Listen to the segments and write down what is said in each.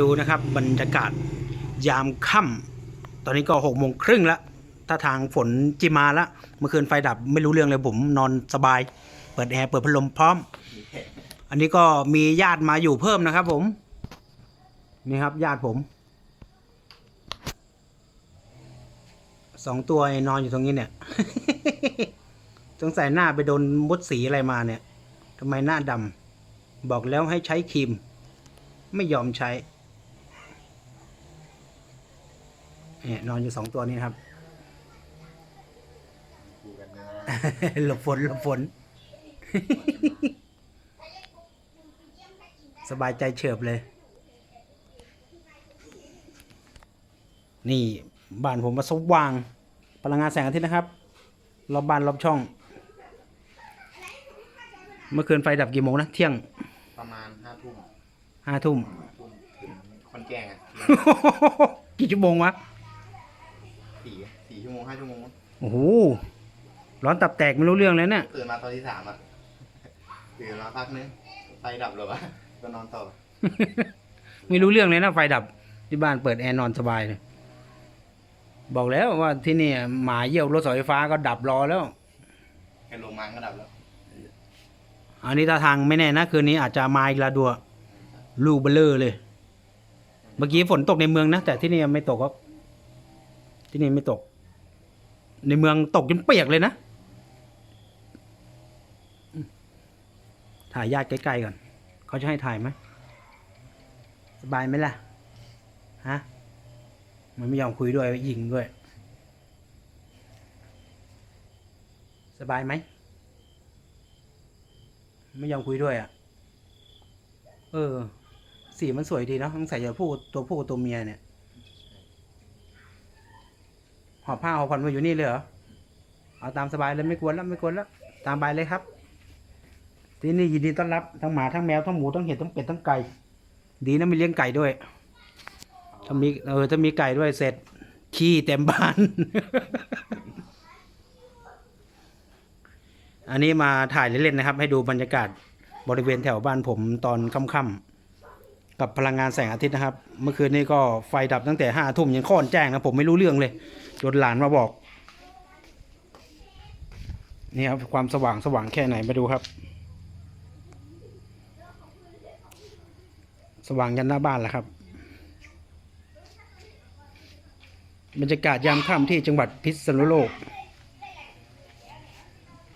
ดูนะครับบรรยากาศยามค่ำตอนนี้ก็หกโมงครึ่งแล้วถ้าทางฝนจิมาแล้วเมื่อคืนไฟดับไม่รู้เรื่องเลยผมนอนสบาย เปิดแอร์เปิดพัดลมพร้อม อันนี้ก็มีญาติมาอยู่เพิ่มนะครับผม นี่ครับญาติผมสองตัวนอนอยู่ตรงนี้เนี่ยสงสัยหน้าไปโดนมดสีอะไรมาเนี่ยทำไมหน้าดำบอกแล้วให้ใช้ครีม ไม่ยอมใช้เนี่ยนอนอยู่สองตัวนี้นะครับดูกันนะหลบฝนหลบฝน สบายใจเฉิบเลย นี่บ้านผมมาสว่าง พลังงานแสงอาทิตย์นะครับ รอบบ้านรอบช่อง เมื่อคืนไฟดับกี่โมงนะ เที่ยง ประมาณห้าทุ่ม ห้าทุ่มห้าทุ่มถึงคนแก่งอะกี่ชั่วโมงวะสี่สี่ชั่วโมงห้าชั่วโมงโอ้โหร้อนตับแตกไม่รู้เรื่องเลยเนี่ยตื่นมาตอนที่สามอะตื่นมาพักนึงไฟดับเลยวะก็นอนต่อ ไม่รู้เรื่องเลยนะไฟดับ ที่บ้านเปิดแอร์นอนสบายเลยบอกแล้วว่าที่นี่หมาเยี่ยวรถเสาไฟฟ้าก็ดับรอแล้วแค่ลงมาก็ดับแล้ว อันนี้ท่าทางไม่แน่นะคืนนี้อาจจะมาอีกและดัว ลูกเบลเลอร์เลย เมื่อกี้ฝนตกในเมืองนะ แต่ที่นี่ไม่ตกครับ ที่นี่ไม่ตก ในเมืองตกจนเปียกเลยนะ ถ่ายญาติใกล้ๆก่อน เขาจะให้ถ่ายไหมสบายไหมล่ะ ฮะ มันไม่ยอมคุยด้วยยิงด้วย สบายไหม ไม่ยอมคุยด้วยอะ เออ สีมันสวยดีเนาะต้องใส่ตัวผู้ตัวผู้กับตัวเมียเนี่ยหอบผ้าหอบผ่อนมาอยู่นี่เลยเหรอเอาตามสบายเลยไม่กวนแล้วไม่กวนแล้ว ตามไปเลยครับ ที่นี่ยินดีต้อนรับทั้งหมาทั้งแมวทั้งหมูทั้งเห็ดทั้งเป็ดทั้งไก่ ดีนะม่เลี้ยงไก่ด้วยถ้ามีเออถ้ามีไก่ด้วยเสร็จขี้เต็มบ้าน อันนี้มาถ่ายเล่นๆนะครับ ให้ดูบรรยากาศบริเวณแถวบ้านผมตอนค่ำๆ กับพลังงานแสงอาทิตย์นะครับ เมื่อคืนนี้ก็ไฟดับตั้งแต่ห้าทุ่มยังค่อนแจ้งนะผมไม่รู้เรื่องเลยจนหลานมาบอกนี่ครับความสว่างสว่างแค่ไหนมาดูครับ สว่างยันหน้าบ้านแล้วครับบรรยากาศยามค่ำที่จังหวัดพิษณุโลก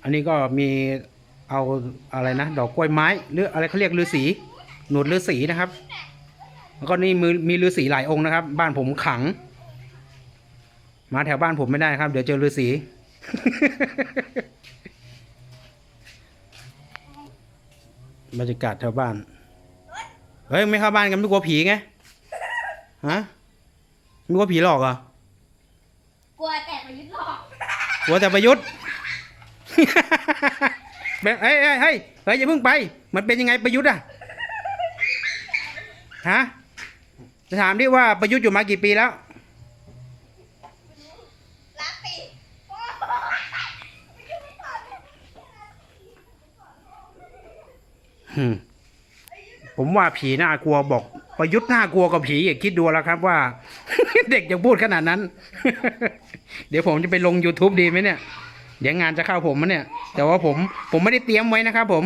อันนี้ก็มีเอาอะไรนะ ดอกกล้วยไม้ หรืออะไรเขาเรียกฤาษี หนวดฤาษีนะครับ แล้วก็นี่มือมีฤาษีหลายองค์นะครับ บ้านผมขัง มาแถวบ้านผมไม่ได้ครับ เดี๋ยวเจอฤาษีบรรยากาศแถวบ้าน เฮ้ย ไม่เข้าบ้านกันไม่กลัวผีไง ฮะ ไม่กลัวผีหลอกเหรอกลัวแต่ประยุทธ์หลอกกลัวแต่ประยุทธ์แบบเฮ้ยเฮ้ยเฮ้ยเฮ้ยอย่าเพิ่งไป มันเป็นยังไงประยุทธ์อะ ฮะจะถามดิว่าประยุทธ์อยู่มากี่ปีแล้วรับปีโอ้อืมผมว่าผีน่ากลัวบอก ประยุทธ์น่ากลัวกว่าผีอย่าคิดดูแล้วครับว่า เด็กจะพูดขนาดนั้น เดี๋ยวผมจะไปลง YouTube ดีไหมเนี่ย เดี๋ยวงานจะเข้าผมมะเนี่ย แต่ว่าผมผมไม่ได้เตรียมไว้นะครับผม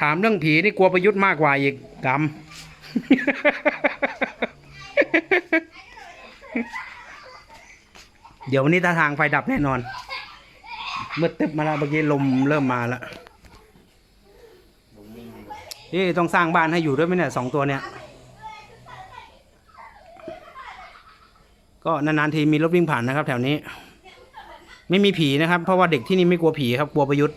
ถามเรื่องผีนี่กลัวประยุทธ์มากกว่าอีกกรรม เดี๋ยววันนี้ท่าทางไฟดับแน่นอน เมื่อตึบมาแล้วเมื่อกี้ลมเริ่มมาแล้วนิ่ต้องสร้างบ้านให้อยู่ด้วยไหมเนี่ยสองตัวเนี่ย ก็นานๆทีมีรถวิ่งผ่านนะครับ แถวนี้ ไม่มีผีนะครับ เพราะว่าเด็กที่นี่ไม่กลัวผีครับ กลัวประยุทธ์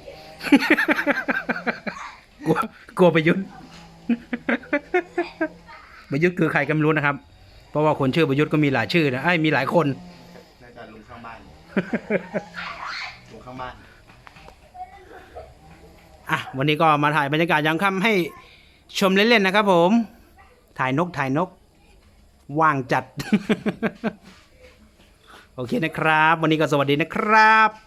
กลัวกลัวประยุทธ์ ประยุทธ์คือใครก็ไม่รู้นะครับ เพราะว่าคนชื่อประยุทธ์ก็มีหลายชื่อนะไอ้ยมีหลายคน น่าจะลุงข้างบ้านลุงข้างบ้าน อะวันนี้ก็มาถ่ายบรรยากาศยามค่ำให้ชมเล่นๆนะครับผม ถ่ายนกถ่ายนก ว่างจัด โอเคนะครับ วันนี้ก็สวัสดีนะครับ